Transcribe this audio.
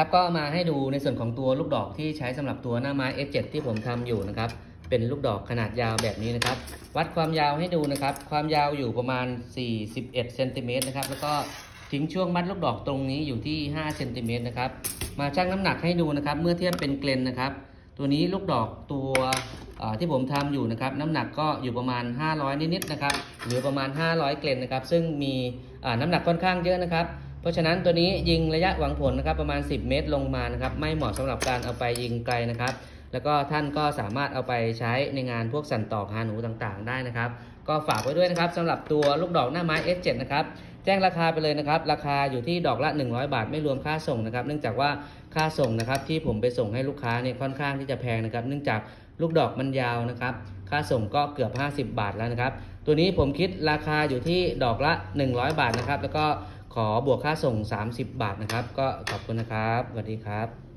ครับก็มาให้ดูในส่วนของตัวลูกดอกที่ใช้สำหรับตัวหน้าไม้ S7 ที่ผมทำอยู่นะครับเป็นลูกดอกขนาดยาวแบบนี้นะครับ วัดความยาวให้ดูนะครับ ความยาวอยู่ประมาณ 41เซนติเมตรนะครับแล้วก็ทิ้งช่วงมัดลูกดอกตรงนี้อยู่ที่5เซนติเมตรนะครับมาชั่งน้ำหนักให้ดูนะครับ เมื่อเทียบเป็นเกลนนะครับ ตัวนี้ลูกดอกตัวที่ผมทำอยู่นะครับ น้ำหนักก็อยู่ประมาณ 500 นิดๆนะครับหรือประมาณ 500 เกลนนะครับ ซึ่งมีน้ำหนักค่อนข้างเยอะนะครับ เพราะฉะนั้นตัวนี้ยิงระยะหวังผลนะครับประมาณ 10 เมตรลงมานะครับไม่เหมาะสำหรับการเอาไปยิงไกลนะครับ แล้วก็ท่านก็สามารถเอาไปใช้ในงานพวกสันตอกหาหนูต่างๆ ได้นะครับ ก็ฝากไว้ด้วยนะครับสำหรับตัวลูกดอกหน้าไม้ S7 นะครับแจ้งราคาไปเลยนะครับ ราคาอยู่ที่ดอกละ 100 บาทไม่รวมค่าส่งนะครับ เนื่องจากว่าค่าส่งนะครับที่ผมไปส่งให้ลูกค้าเนี่ยค่อนข้างที่จะแพงนะครับ เนื่องจากลูกดอกมันยาวนะครับ ค่าส่งก็เกือบ 50 บาทแล้วนะครับ ตัวนี้ผมคิดราคาอยู่ที่ดอกละ 100 บาทนะครับ แล้วก็ ขอบวกค่าส่ง 30 บาทนะครับ ก็ขอบคุณนะครับสวัสดีครับ